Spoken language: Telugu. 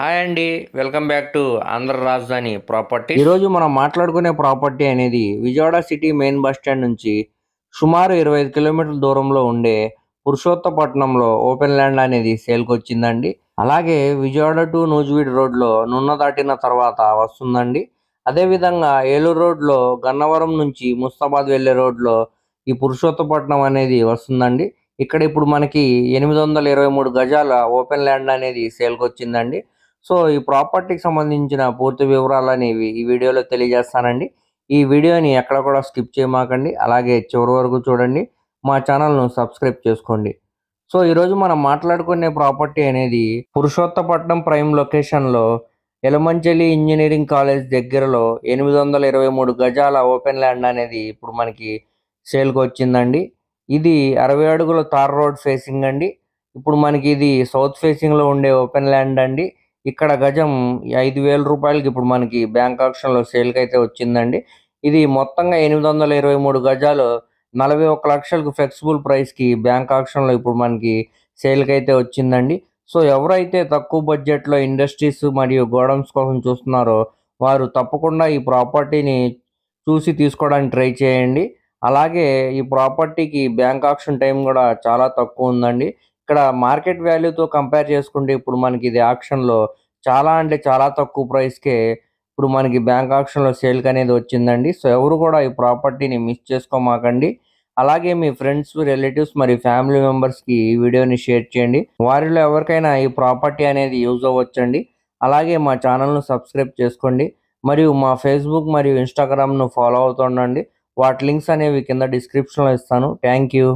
హాయ్ అండి. వెల్కమ్ బ్యాక్ టు ఆంధ్ర రాజధాని ప్రాపర్టీ ఈరోజు మనం మాట్లాడుకునే ప్రాపర్టీ అనేది Vijayawada city main bus stand నుంచి సుమారు ఇరవై ఐదు కిలోమీటర్ల దూరంలో ఉండే పురుషోత్తపట్నంలో ఓపెన్ ల్యాండ్ అనేది సేల్కి వచ్చిందండి. అలాగే విజయవాడ టు నూజివీడ్ రోడ్లో నున్న దాటిన తర్వాత వస్తుందండి. అదేవిధంగా ఏలూరు రోడ్లో గన్నవరం నుంచి ముస్తాబాద్ వెళ్ళే రోడ్లో ఈ పురుషోత్తపట్నం అనేది వస్తుందండి. ఇక్కడ ఇప్పుడు మనకి ఎనిమిది వందల ఇరవై మూడు గజాల ఓపెన్ ల్యాండ్ అనేది సేల్కి వచ్చిందండి. సో ఈ ప్రాపర్టీకి సంబంధించిన పూర్తి వివరాలు అనేవి ఈ వీడియోలో తెలియజేస్తానండి. ఈ వీడియోని ఎక్కడ కూడా స్కిప్ చేయమాకండి. అలాగే చివరి వరకు చూడండి. మా ఛానల్ను సబ్స్క్రైబ్ చేసుకోండి. సో ఈరోజు మనం మాట్లాడుకునే ప్రాపర్టీ అనేది పురుషోత్తపట్నం ప్రైమ్ లొకేషన్లో ఎలమంచలి ఇంజనీరింగ్ కాలేజ్ దగ్గరలో ఎనిమిది వందల ఇరవై మూడు గజాల ఓపెన్ ల్యాండ్ అనేది ఇప్పుడు మనకి సేల్కి వచ్చిందండి. ఇది అరవై అడుగుల తార్ రోడ్ ఫేసింగ్ అండి. ఇప్పుడు మనకి ఇది సౌత్ ఫేసింగ్లో ఉండే ఓపెన్ ల్యాండ్ అండి. ఇక్కడ గజం ఐదు వేల రూపాయలకి ఇప్పుడు మనకి బ్యాంక్ ఆక్షన్లో సేల్కి అయితే వచ్చిందండి. ఇది మొత్తంగా ఎనిమిది వందల ఇరవై మూడు గజాలు నలభై ఒక్క లక్షలకు ఫ్లెక్సిబుల్ ప్రైస్కి బ్యాంక్ ఆప్షన్లో ఇప్పుడు మనకి సేల్కి అయితే వచ్చిందండి. సో ఎవరైతే తక్కువ బడ్జెట్లో ఇండస్ట్రీస్ మరియు గోడౌన్స్ కోసం చూస్తున్నారో వారు తప్పకుండా ఈ ప్రాపర్టీని చూసి తీసుకోవడానికి ట్రై చేయండి. అలాగే ఈ ప్రాపర్టీకి బ్యాంక్ ఆప్షన్ టైం కూడా చాలా తక్కువ ఉందండి. ఇక్కడ మార్కెట్ వాల్యూతో కంపేర్ చేసుకుంటే ఇప్పుడు మనకి ఇది ఆప్షన్లో చాలా అంటే చాలా తక్కువ ప్రైస్కే ఇప్పుడు మనకి బ్యాంక్ ఆప్షన్లో సేల్కి అనేది వచ్చిందండి. సో ఎవరు కూడా ఈ ప్రాపర్టీని మిస్ చేసుకోమాకండి. అలాగే మీ ఫ్రెండ్స్ రిలేటివ్స్ మరి ఫ్యామిలీ మెంబర్స్కి ఈ వీడియోని షేర్ చేయండి. వారిలో ఎవరికైనా ఈ ప్రాపర్టీ అనేది యూజ్ అవ్వచ్చండి. అలాగే మా ఛానల్ను సబ్స్క్రైబ్ చేసుకోండి. మరియు మా ఫేస్బుక్ మరియు ఇన్స్టాగ్రామ్ను ఫాలో అవుతుండండి. వాటి లింక్స్ అనేవి కింద డిస్క్రిప్షన్లో ఇస్తాను. Thank you